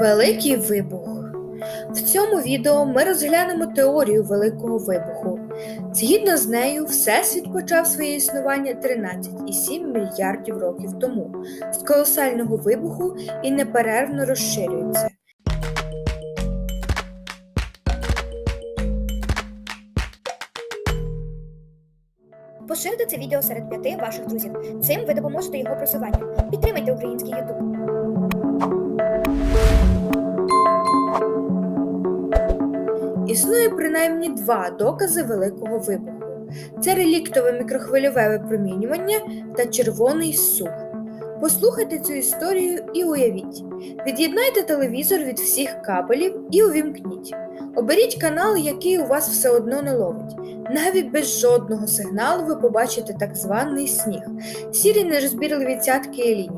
Великий вибух. В цьому відео ми розглянемо теорію Великого вибуху. Згідно з нею, Всесвіт почав своє існування 13,7 мільярдів років тому з колосального вибуху і неперервно розширюється. Поширте це відео серед п'яти ваших друзів. Цим ви допоможете його просуванню. Підтримайте український YouTube. Існує принаймні два докази Великого вибуху: це реліктове мікрохвильове випромінювання та червоний сух. Послухайте цю історію і уявіть. Від'єднайте телевізор від всіх кабелів і увімкніть. Оберіть канал, який у вас все одно не ловить. Навіть без жодного сигналу ви побачите так званий сніг, сірі нерозбірливі цятки і лінії.